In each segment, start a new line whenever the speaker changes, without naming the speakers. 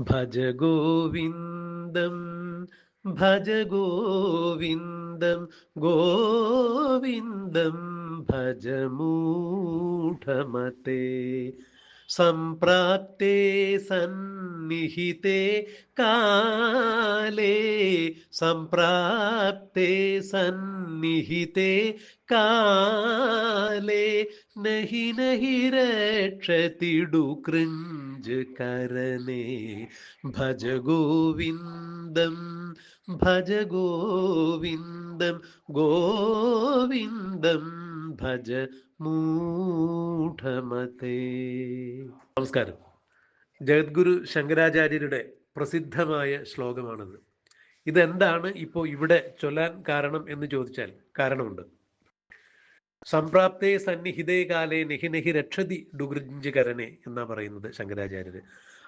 ഭജ ഗോവിന്ദം ഭജ ഗോവിന്ദം ഗോവിന്ദം ഭജ മൂഢമതേ സംപ്രാപ്തേ സന്നിഹിതേ കാലേ സംപ്രാപ്തേ സന്നിഹിതേ കാലേ നഹി നഹി രക്ഷതിടു കൃഞ്ച് കരനേ ഭജ ഗോവിന്ദം ഭജ ഗോവിന്ദം ഗോവിന്ദം ഭജ മൂഢമതേ. നമസ്കാരം. ജഗദ്ഗുരു ശങ്കരാചാര്യരുടെ പ്രസിദ്ധമായ ശ്ലോകമാണിത്. ഇതെന്താണ് ഇപ്പോൾ ഇവിടെ ചൊല്ലാൻ കാരണം എന്ന് ചോദിച്ചാൽ കാരണമുണ്ട്. സംപ്രാപ്തേ സന്നിഹിതേ കാലേ നെഹി നെഹി രക്ഷതി ഡുഗൃഞ്ച് കരനെ എന്നാ പറയുന്നത് ശങ്കരാചാര്യര്.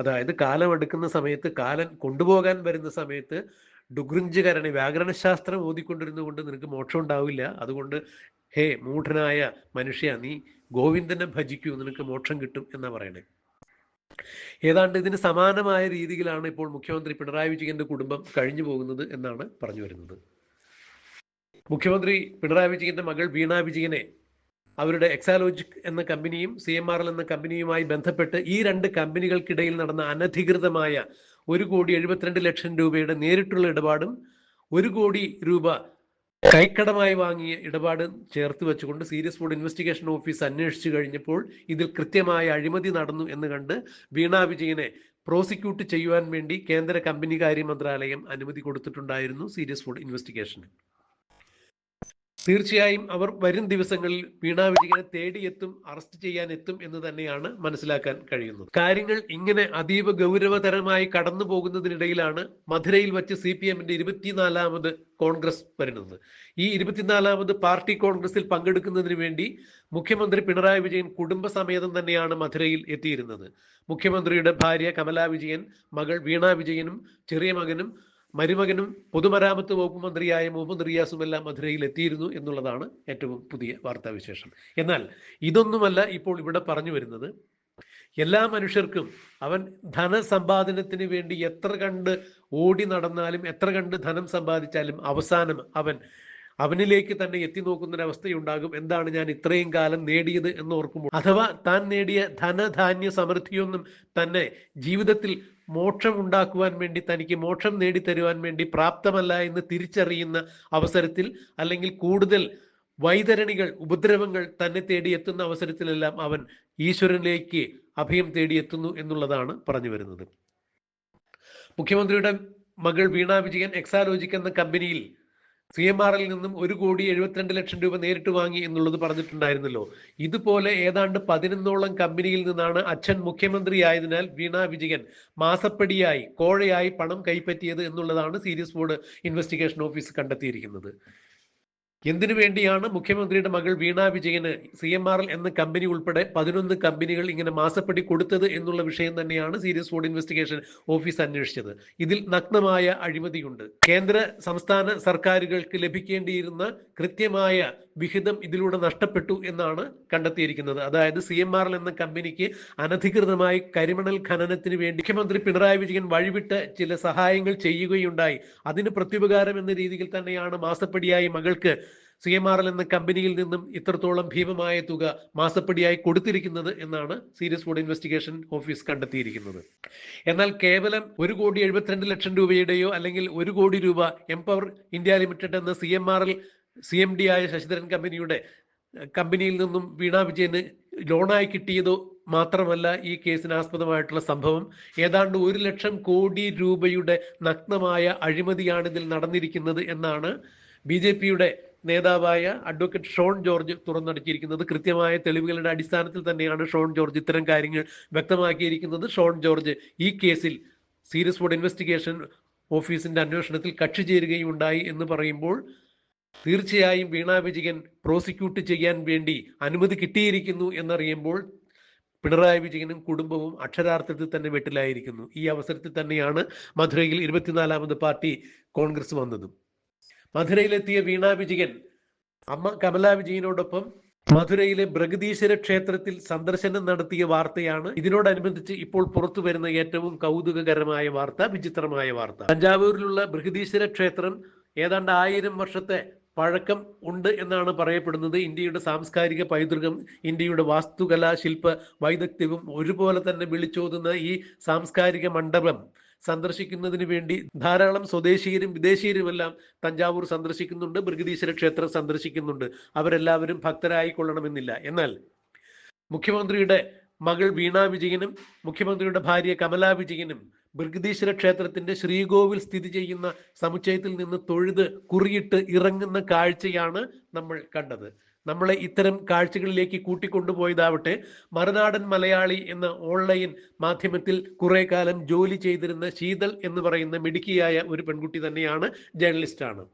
അതായത് കാലം എടുക്കുന്ന സമയത്ത് കാലൻ കൊണ്ടുപോകാൻ വരുന്ന സമയത്ത് ഡുഗൃഞ്ച് കരണി വ്യാകരണശാസ്ത്രം ഓതിക്കൊണ്ടിരുന്നുകൊണ്ട് നിനക്ക് മോക്ഷം ഉണ്ടാവില്ല. അതുകൊണ്ട് ഹേ മൂഢനായ മനുഷ്യ നീ ഗോവിന്ദനെ ഭജിക്കൂ നിനക്ക് മോക്ഷം കിട്ടും എന്നാ പറയണേ. ഏതാണ്ട് ഇതിന് സമാനമായ രീതിയിലാണ് ഇപ്പോൾ മുഖ്യമന്ത്രി പിണറായി വിജയന്റെ കുടുംബം കഴിഞ്ഞു പോകുന്നത് എന്നാണ് പറഞ്ഞു വരുന്നത്. മുഖ്യമന്ത്രി പിണറായി വിജയന്റെ മകൾ വീണ വിജയനെ അവരുടെ എക്സാലോജിക് എന്ന കമ്പനിയും സി എം ആർ എൽ എന്ന കമ്പനിയുമായി ബന്ധപ്പെട്ട് ഈ രണ്ട് കമ്പനികൾക്കിടയിൽ നടന്ന അനധികൃതമായ ഒരു കോടി എഴുപത്തിരണ്ട് ലക്ഷം രൂപയുടെ നേരിട്ടുള്ള ഇടപാടും ഒരു കോടി രൂപ കൈക്കടമായി വാങ്ങിയ ഇടപാട് ചേർത്ത് വെച്ചുകൊണ്ട് സീരിയസ് ഫുഡ് ഇൻവെസ്റ്റിഗേഷൻ ഓഫീസ് അന്വേഷിച്ചു കഴിഞ്ഞപ്പോൾ ഇതിൽ കൃത്യമായ അഴിമതി നടന്നു എന്ന് കണ്ട് വീണ വിജയനെ പ്രോസിക്യൂട്ട് ചെയ്യുവാൻ വേണ്ടി കേന്ദ്ര കമ്പനി കാര്യ മന്ത്രാലയം അനുമതി കൊടുത്തിട്ടുണ്ടായിരുന്നു സീരിയസ് ഫുഡ് ഇൻവെസ്റ്റിഗേഷന്. തീർച്ചയായും അവർ വരും ദിവസങ്ങളിൽ വീണാവിജയനെ തേടിയെത്തും അറസ്റ്റ് ചെയ്യാൻ എത്തും എന്ന് തന്നെയാണ് മനസ്സിലാക്കാൻ കഴിയുന്നത്. കാര്യങ്ങൾ ഇങ്ങനെ അതീവ ഗൗരവതരമായി കടന്നു പോകുന്നതിനിടയിലാണ് മധുരയിൽ വച്ച് സി പി എമ്മിന്റെ ഇരുപത്തിനാലാമത് കോൺഗ്രസ് വരുന്നത്. ഈ ഇരുപത്തിനാലാമത് പാർട്ടി കോൺഗ്രസിൽ പങ്കെടുക്കുന്നതിന് വേണ്ടി മുഖ്യമന്ത്രി പിണറായി വിജയൻ കുടുംബസമേതം തന്നെയാണ് മധുരയിൽ എത്തിയിരുന്നത്. മുഖ്യമന്ത്രിയുടെ ഭാര്യ കമലാ വിജയൻ മകൾ വീണ വിജയനും ചെറിയ മകനും മരുമകനും പൊതുമരാമത്ത് വകുപ്പ് മന്ത്രിയായ മുഹമ്മദ് റിയാസുമെല്ലാം മധുരയിൽ എത്തിയിരുന്നു എന്നുള്ളതാണ് ഏറ്റവും പുതിയ വാർത്താവിശേഷം. എന്നാൽ ഇതൊന്നുമല്ല ഇപ്പോൾ ഇവിടെ പറഞ്ഞു വരുന്നത്. എല്ലാ മനുഷ്യർക്കും അവൻ ധനസമ്പാദനത്തിന് വേണ്ടി എത്ര കണ്ട് ഓടി നടന്നാലും എത്ര കണ്ട് ധനം സമ്പാദിച്ചാലും അവസാനം അവൻ അവനിലേക്ക് തന്നെ എത്തി നോക്കുന്ന നോക്കുന്നൊരവസ്ഥയുണ്ടാകും. എന്താണ് ഞാൻ ഇത്രയും കാലം നേടിയത് എന്ന് ഓർക്കുമ്പോൾ? അഥവാ താൻ നേടിയ ധനധാന്യ സമൃദ്ധിയൊന്നും തന്നെ ജീവിതത്തിൽ മോക്ഷം ഉണ്ടാക്കുവാൻ വേണ്ടി തനിക്ക് മോക്ഷം നേടിത്തരുവാൻ വേണ്ടി പ്രാപ്തമല്ല എന്ന് തിരിച്ചറിയുന്ന അവസരത്തിൽ അല്ലെങ്കിൽ കൂടുതൽ വൈതരണികൾ ഉപദ്രവങ്ങൾ തന്നെ തേടി എത്തുന്ന അവസരത്തിലെല്ലാം അവൻ ഈശ്വരനിലേക്ക് അഭയം തേടിയെത്തുന്നു എന്നുള്ളതാണ് പറഞ്ഞു വരുന്നത്. മുഖ്യമന്ത്രിയുടെ മകൾ വീണ വിജയൻ എക്സാലോജിക് എന്ന കമ്പനിയിൽ സി എം ആറിൽ നിന്നും ഒരു കോടി എഴുപത്തിരണ്ട് ലക്ഷം രൂപ നേരിട്ട് വാങ്ങി എന്നുള്ളത് പറഞ്ഞിട്ടുണ്ടായിരുന്നല്ലോ. ഇതുപോലെ ഏതാണ്ട് പതിനൊന്നോളം കമ്പനിയിൽ നിന്നാണ് അച്ഛൻ മുഖ്യമന്ത്രിയായതിനാൽ വീണ വിജയൻ മാസപ്പടിയായി കോഴയായി പണം കൈപ്പറ്റിയത് എന്നുള്ളതാണ് സീരിയസ് ബോർഡ് ഇൻവെസ്റ്റിഗേഷൻ ഓഫീസ് കണ്ടെത്തിയിരിക്കുന്നത്. എന്തിനു വേണ്ടിയാണ് മുഖ്യമന്ത്രിയുടെ മകൾ വീണ വിജയന് സി എം ആർ എൽ എന്ന കമ്പനി ഉൾപ്പെടെ പതിനൊന്ന് കമ്പനികൾ ഇങ്ങനെ മാസപ്പെട്ടി കൊടുത്തത് എന്നുള്ള വിഷയം തന്നെയാണ് സീരിയസ് ഫുഡ് ഇൻവെസ്റ്റിഗേഷൻ ഓഫീസ് അന്വേഷിച്ചത്. ഇതിൽ നഗ്നമായ അഴിമതിയുണ്ട്. കേന്ദ്ര സംസ്ഥാന സർക്കാരുകൾക്ക് ലഭിക്കേണ്ടിയിരുന്ന കൃത്യമായ വിഹിതം ഇതിലൂടെ നഷ്ടപ്പെട്ടു എന്നാണ് കണ്ടെത്തിയിരിക്കുന്നത്. അതായത് സി എം ആർ എൽ എന്ന കമ്പനിക്ക് അനധികൃതമായി കരിമണൽ ഖനനത്തിന് വേണ്ടി മുഖ്യമന്ത്രി പിണറായി വിജയൻ വഴിവിട്ട് ചില സഹായങ്ങൾ ചെയ്യുകയുണ്ടായി. അതിന് പ്രത്യുപകാരം എന്ന രീതിയിൽ തന്നെയാണ് മാസപ്പടിയായി മകൾക്ക് സി എം ആർ എൽ എന്ന കമ്പനിയിൽ നിന്നും ഇത്രത്തോളം ഭീമമായ തുക മാസപ്പടിയായി കൊടുത്തിരിക്കുന്നത് എന്നാണ് സീരിയസ് ഫുഡ് ഇൻവെസ്റ്റിഗേഷൻ ഓഫീസ് കണ്ടെത്തിയിരിക്കുന്നത്. എന്നാൽ കേവലം ഒരു കോടി എഴുപത്തിരണ്ട് ലക്ഷം രൂപയുടെയോ അല്ലെങ്കിൽ ഒരു കോടി രൂപ എംപവർ ഇന്ത്യ ലിമിറ്റഡ് എന്ന C M R L C M D ആയ ശശിധരൻ കമ്പനിയുടെ കമ്പനിയിൽ നിന്നും വീണ വിജയന് ലോണായി കിട്ടിയത് മാത്രമല്ല ഈ കേസിന് ആസ്പദമായിട്ടുള്ള സംഭവം. ഏതാണ്ട് ഒരു ലക്ഷം കോടി രൂപയുടെ നഗ്നമായ അഴിമതിയാണ് ഇതിൽ നടന്നിരിക്കുന്നത് എന്നാണ് ബി ജെ പിയുടെ നേതാവായ അഡ്വക്കേറ്റ് ഷോൺ ജോർജ് തുറന്നടിച്ചിരിക്കുന്നത്. കൃത്യമായ തെളിവുകളുടെ അടിസ്ഥാനത്തിൽ തന്നെയാണ് ഷോൺ ജോർജ് ഇത്തരം കാര്യങ്ങൾ വ്യക്തമാക്കിയിരിക്കുന്നത്. ഷോൺ ജോർജ് ഈ കേസിൽ സീരിയസ് ഫുഡ് ഇൻവെസ്റ്റിഗേഷൻ ഓഫീസിന്റെ അന്വേഷണത്തിൽ കക്ഷി ചേരുകയും ഉണ്ടായി എന്ന് പറയുമ്പോൾ തീർച്ചയായും വീണ വിജയൻ പ്രോസിക്യൂട്ട് ചെയ്യാൻ വേണ്ടി അനുമതി കിട്ടിയിരിക്കുന്നു എന്നറിയുമ്പോൾ പിണറായി വിജയനും കുടുംബവും അക്ഷരാർത്ഥത്തിൽ തന്നെ വെട്ടിലായിരിക്കുന്നു. ഈ അവസരത്തിൽ തന്നെയാണ് മധുരയിൽ ഇരുപത്തിനാലാമത് പാർട്ടി കോൺഗ്രസ് വന്നതും. മധുരയിലെത്തിയ വീണ വിജയൻ അമ്മ കമലാ വിജയനോടൊപ്പം മധുരയിലെ ബൃഗദീശ്വര ക്ഷേത്രത്തിൽ സന്ദർശനം നടത്തിയ വാർത്തയാണ്. ഇതിനോടനുബന്ധിച്ച് ഇപ്പോൾ പുറത്തു വരുന്ന ഏറ്റവും കൗതുകകരമായ വാർത്ത വിചിത്രമായ വാർത്ത. തഞ്ചാവൂരിലുള്ള ബൃഹദീശ്വര ക്ഷേത്രം ഏതാണ്ട് ആയിരം വർഷത്തെ പഴക്കം ഉണ്ട് എന്നാണ് പറയപ്പെടുന്നത്. ഇന്ത്യയുടെ സാംസ്കാരിക പൈതൃകം ഇന്ത്യയുടെ വാസ്തുകലാ ശില്പ വൈദഗ്ധ്യവും ഒരുപോലെ തന്നെ വിളിച്ചോതുന്ന ഈ സാംസ്കാരിക മണ്ഡപം സന്ദർശിക്കുന്നതിന് വേണ്ടി ധാരാളം സ്വദേശീയരും വിദേശീയരുമെല്ലാം തഞ്ചാവൂർ സന്ദർശിക്കുന്നുണ്ട്. ബൃഗദീശ്വര ക്ഷേത്രം സന്ദർശിക്കുന്നുണ്ട്. അവരെല്ലാവരും ഭക്തരായിക്കൊള്ളണമെന്നില്ല. എന്നാൽ മുഖ്യമന്ത്രിയുടെ മകൾ വീണ വിജയനും മുഖ്യമന്ത്രിയുടെ ഭാര്യ കമലാ വിജയനും ബൃഗദീശ്വര ക്ഷേത്രത്തിന്റെ ശ്രീകോവിൽ സ്ഥിതി ചെയ്യുന്ന സമുച്ചയത്തിൽ നിന്ന് തൊഴുത് കുറിയിട്ട് ഇറങ്ങുന്ന കാഴ്ചയാണ് നമ്മൾ കണ്ടത്. നമ്മളെ ഇത്തരം കാഴ്ചകളിലേക്ക് കൂട്ടിക്കൊണ്ടുപോയതാവട്ടെ. മറുനാടൻ മലയാളി എന്ന ഓൺലൈൻ മാധ്യമത്തിൽ കുറെ കാലം ജോലി ചെയ്തിരുന്ന ശീതൽ എന്ന് പറയുന്ന മിടുക്കിയായ ഒരു പെൺകുട്ടി തന്നെയാണ് ജേർണലിസ്റ്റാണ്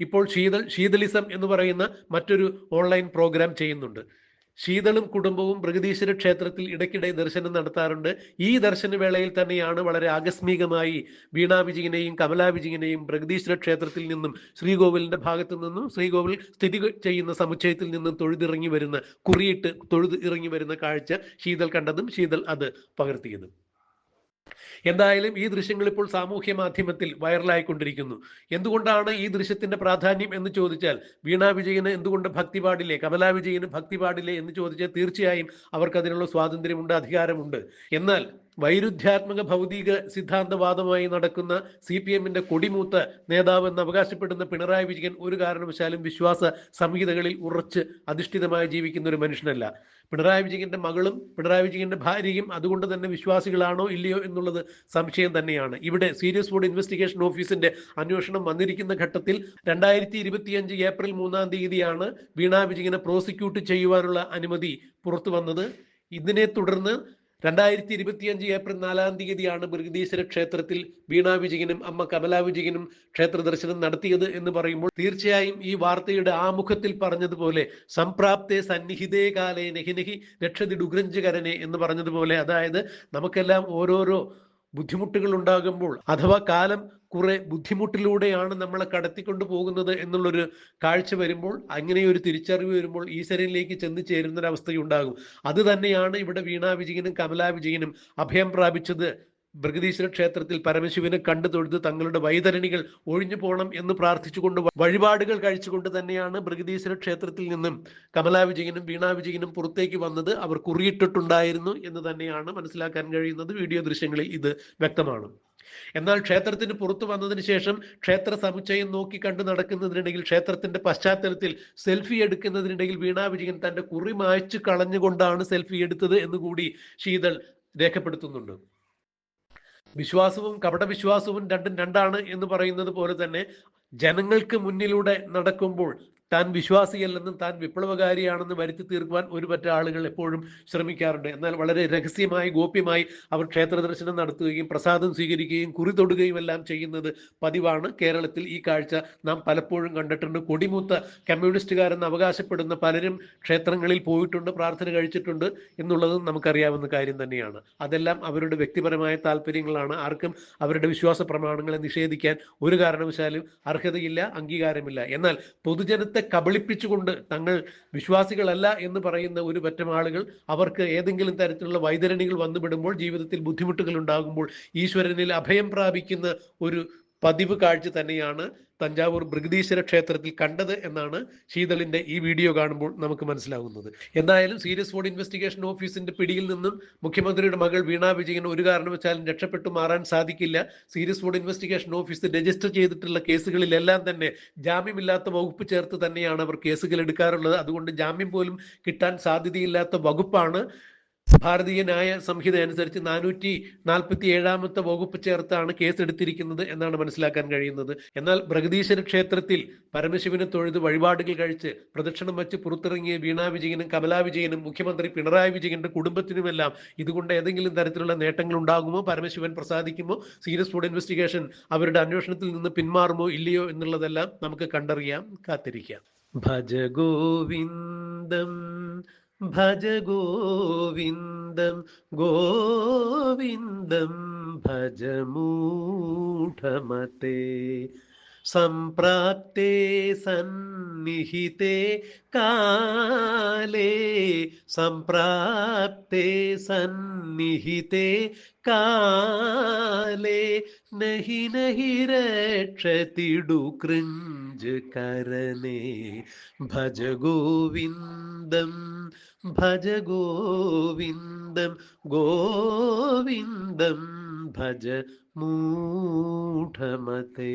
ഇപ്പോൾ ശീതൽ ശീതലിസം എന്ന് പറയുന്ന മറ്റൊരു ഓൺലൈൻ പ്രോഗ്രാം ചെയ്യുന്നുണ്ട്. ശീതളും കുടുംബവും ബൃഹദീശ്വര ക്ഷേത്രത്തിൽ ഇടയ്ക്കിടെ ദർശനം നടത്താറുണ്ട്. ഈ ദർശനവേളയിൽ തന്നെയാണ് വളരെ ആകസ്മികമായി വീണാ വിജയനെയും കമലാ വിജയനെയും ബൃഹദീശ്വര ക്ഷേത്രത്തിൽ നിന്നും ശ്രീകോവിലിന്റെ ഭാഗത്തു നിന്നും ശ്രീകോവിൽ സ്ഥിതി ചെയ്യുന്ന സമുച്ചയത്തിൽ നിന്നും തൊഴുതിറങ്ങി വരുന്ന കുറിയിട്ട് തൊഴുത് ഇറങ്ങി വരുന്ന കാഴ്ച ശീതൾ കണ്ടതും ശീതൾ അത് പകർത്തിയതും. എന്തായാലും ഈ ദൃശ്യങ്ങൾ ഇപ്പോൾ സാമൂഹ്യ മാധ്യമത്തിൽ വൈറലായിക്കൊണ്ടിരിക്കുന്നു. എന്തുകൊണ്ടാണ് ഈ ദൃശ്യത്തിന്റെ പ്രാധാന്യം എന്ന് ചോദിച്ചാൽ വീണാ വിജയന് എന്തുകൊണ്ട് ഭക്തി പാടില്ലേ കമലാ വിജയന് ഭക്തി പാടില്ലേ എന്ന് ചോദിച്ചാൽ തീർച്ചയായും അവർക്ക് അതിനുള്ള സ്വാതന്ത്ര്യമുണ്ട് അധികാരമുണ്ട്. എന്നാൽ വൈരുദ്ധ്യാത്മക ഭൗതിക സിദ്ധാന്തവാദമായി നടക്കുന്ന സി പി എമ്മിന്റെ കൊടിമൂത്ത നേതാവ് എന്ന് അവകാശപ്പെടുന്ന പിണറായി വിജയൻ ഒരു കാരണവശാലും വിശ്വാസ സംഹിതകളിൽ ഉറച്ച് അധിഷ്ഠിതമായി ജീവിക്കുന്ന ഒരു മനുഷ്യനല്ല. പിണറായി വിജയന്റെ മകളും പിണറായി വിജയന്റെ ഭാര്യയും അതുകൊണ്ട് തന്നെ വിശ്വാസികളാണോ ഇല്ലയോ എന്നുള്ളത് സംശയം തന്നെയാണ്. ഇവിടെ സീരിയസ് ഫുഡ് ഇൻവെസ്റ്റിഗേഷൻ ഓഫീസിന്റെ അന്വേഷണം വന്നിരിക്കുന്ന ഘട്ടത്തിൽ രണ്ടായിരത്തി ഇരുപത്തിയഞ്ച് ഏപ്രിൽ മൂന്നാം തീയതിയാണ് വീണാ വിജയനെ പ്രോസിക്യൂട്ട് ചെയ്യുവാനുള്ള അനുമതി പുറത്തു വന്നത്. ഇതിനെ തുടർന്ന് രണ്ടായിരത്തി ഇരുപത്തിയഞ്ച് ഏപ്രിൽ നാലാം തീയതിയാണ് ബൃഹദീശ്വര ക്ഷേത്രത്തിൽ വീണാ വിജയനും അമ്മ കമലാ വിജയനും ക്ഷേത്ര ദർശനം നടത്തിയത് എന്ന് പറയുമ്പോൾ തീർച്ചയായും ഈ വാർത്തയുടെ ആമുഖത്തിൽ പറഞ്ഞതുപോലെ സംപ്രാപ്തേ സന്നിഹിതേ കാലേ നഹിനഹി രക്ഷതി ഡുഗ്രഞ്ചകരനെ എന്ന് പറഞ്ഞതുപോലെ അതായത് നമുക്കെല്ലാം ഓരോരോ ബുദ്ധിമുട്ടുകൾ ഉണ്ടാകുമ്പോൾ അഥവാ കാലം കുറെ ബുദ്ധിമുട്ടിലൂടെയാണ് നമ്മളെ കടത്തിക്കൊണ്ടു പോകുന്നത് എന്നുള്ളൊരു കാഴ്ച വരുമ്പോൾ അങ്ങനെ ഒരു തിരിച്ചറിവ് വരുമ്പോൾ ഈശ്വരനിലേക്ക് ചെന്ന് ചേരുന്ന ഒരു അവസ്ഥയുണ്ടാകും അത് തന്നെയാണ് ഇവിടെ വീണാ വിജയനും കമലാ വിജയനും അഭയം പ്രാപിച്ചത്. ബൃഗദീശ്വര ക്ഷേത്രത്തിൽ പരമശിവനെ കണ്ടു തൊഴുത് തങ്ങളുടെ വൈതരണികൾ ഒഴിഞ്ഞു പോകണം എന്ന് പ്രാർത്ഥിച്ചുകൊണ്ട് വഴിപാടുകൾ കഴിച്ചുകൊണ്ട് തന്നെയാണ് ബൃഗദീശ്വര ക്ഷേത്രത്തിൽ നിന്നും കമലാ വിജയനും വീണാ വിജയനും പുറത്തേക്ക് വന്നത്. അവർ കുറിയിട്ടിട്ടുണ്ടായിരുന്നു എന്ന് തന്നെയാണ് മനസ്സിലാക്കാൻ കഴിയുന്നത്. വീഡിയോ ദൃശ്യങ്ങളിൽ ഇത് വ്യക്തമാണ്. എന്നാൽ ക്ഷേത്രത്തിന് പുറത്തു വന്നതിന് ശേഷം ക്ഷേത്ര സമുച്ചയം നോക്കി കണ്ടു നടക്കുന്നതിനിടയിൽ ക്ഷേത്രത്തിന്റെ പശ്ചാത്തലത്തിൽ സെൽഫി എടുക്കുന്നതിനിടയിൽ വീണാ വിജയൻ തന്റെ കുറി മായ്ച്ചു കളഞ്ഞുകൊണ്ടാണ് സെൽഫി എടുത്തത് എന്ന് കൂടി ശീതൾ രേഖപ്പെടുത്തുന്നുണ്ട്. വിശ്വാസവും കപടവിശ്വാസവും രണ്ടും രണ്ടാണ് എന്ന് പറയുന്നത് പോലെ തന്നെ ജനങ്ങൾക്ക് മുന്നിലൂടെ നടക്കുമ്പോൾ താൻ വിശ്വാസിയല്ലെന്നും താൻ വിപ്ലവകാരിയാണെന്നും വരുത്തി തീർക്കുവാൻ ഒരു പറ്റ ആളുകൾ എപ്പോഴും ശ്രമിക്കാറുണ്ട്. എന്നാൽ വളരെ രഹസ്യമായി ഗോപ്യമായി അവർ ക്ഷേത്ര ദർശനം നടത്തുകയും പ്രസാദം സ്വീകരിക്കുകയും കുറി തൊടുകയും എല്ലാം ചെയ്യുന്നത് പതിവാണ്. കേരളത്തിൽ ഈ കാഴ്ച നാം പലപ്പോഴും കണ്ടിട്ടുണ്ട്. കൊടിമൂത്ത കമ്മ്യൂണിസ്റ്റുകാരെന്ന് അവകാശപ്പെടുന്ന പലരും ക്ഷേത്രങ്ങളിൽ പോയിട്ടുണ്ട് പ്രാർത്ഥന കഴിച്ചിട്ടുണ്ട് എന്നുള്ളതും നമുക്കറിയാവുന്ന കാര്യം തന്നെയാണ്. അതെല്ലാം അവരുടെ വ്യക്തിപരമായ താല്പര്യങ്ങളാണ് ആർക്കും അവരുടെ വിശ്വാസ പ്രമാണങ്ങളെ നിഷേധിക്കാൻ ഒരു കാരണവശാലും അർഹതയില്ല അംഗീകാരമില്ല. എന്നാൽ പൊതുജനത്തെ കബളിപ്പിച്ചുകൊണ്ട് തങ്ങൾ വിശ്വാസികളല്ല എന്ന് പറയുന്ന ഒരു പറ്റം ആളുകൾ അവർക്ക് ഏതെങ്കിലും തരത്തിലുള്ള വൈതരണികൾ വന്നുപെടുമ്പോൾ ജീവിതത്തിൽ ബുദ്ധിമുട്ടുകൾ ഉണ്ടാകുമ്പോൾ ഈശ്വരനിൽ അഭയം പ്രാപിക്കുന്ന ഒരു പതിവ് കാഴ്ച തന്നെയാണ് തഞ്ചാവൂർ ബൃഗദീശ്വര ക്ഷേത്രത്തിൽ കണ്ടത് എന്നാണ് ശീതളിന്റെ ഈ വീഡിയോ കാണുമ്പോൾ നമുക്ക് മനസ്സിലാകുന്നത് എന്തായാലും സീരിയസ് ഫോർഡ് ഇൻവെസ്റ്റിഗേഷൻ ഓഫീസിന്റെ പിടിയിൽ നിന്നും മുഖ്യമന്ത്രിയുടെ മകൾ വീണ വിജയൻ ഒരു കാരണവശാലും രക്ഷപ്പെട്ടു മാറാൻ സാധിക്കില്ല. Serious fraud investigation office register ചെയ്തിട്ടുള്ള കേസുകളിലെല്ലാം തന്നെ ജാമ്യമില്ലാത്ത വകുപ്പ് ചേർത്ത് തന്നെയാണ് അവർ കേസുകൾ എടുക്കാറുള്ളത്. അതുകൊണ്ട് ജാമ്യം പോലും കിട്ടാൻ സാധ്യതയില്ലാത്ത വകുപ്പാണ് ഭാരതീയ ന്യായ സംഹിത അനുസരിച്ച് നാനൂറ്റി നാൽപ്പത്തി ഏഴാമത്തെ വകുപ്പ് ചേർത്താണ് കേസ് എടുത്തിരിക്കുന്നത് എന്നാണ് മനസ്സിലാക്കാൻ കഴിയുന്നത്. എന്നാൽ പ്രഗതീശ്വര ക്ഷേത്രത്തിൽ പരമശിവനെ തൊഴുത് വഴിപാടുകൾ കഴിച്ച് പ്രദക്ഷിണം വെച്ച് പുറത്തിറങ്ങിയ വീണാ വിജയനും കമലാ വിജയനും മുഖ്യമന്ത്രി പിണറായി വിജയന്റെ കുടുംബത്തിനുമെല്ലാം ഇതുകൊണ്ട് ഏതെങ്കിലും തരത്തിലുള്ള നേട്ടങ്ങൾ ഉണ്ടാകുമോ? പരമശിവൻ പ്രസാദിക്കുമോ? സീരിയസ് ഫുഡ് ഇൻവെസ്റ്റിഗേഷൻ അവരുടെ അന്വേഷണത്തിൽ നിന്ന് പിന്മാറുമോ ഇല്ലയോ എന്നുള്ളതെല്ലാം നമുക്ക് കണ്ടറിയാം കാത്തിരിക്കാം. ഭജ ഗോവിന്ദം ഭജ ഗോവിന്ദം ഗോവിന്ദം ഭജ മൂഢമതേ സംപ്രാപ്തേ സന്നിഹിതേ കാലേ സംപ്രാപ്തേ സന്നിഹിതേ കാലേ നഹി നഹി രക്ഷതിടു കൃഞ്ച് കരനേ ഭജ ഗോവിന്ദം ഭജ ഗോവിന്ദം ഗോവിന്ദം ഭജ മൂഢമതേ.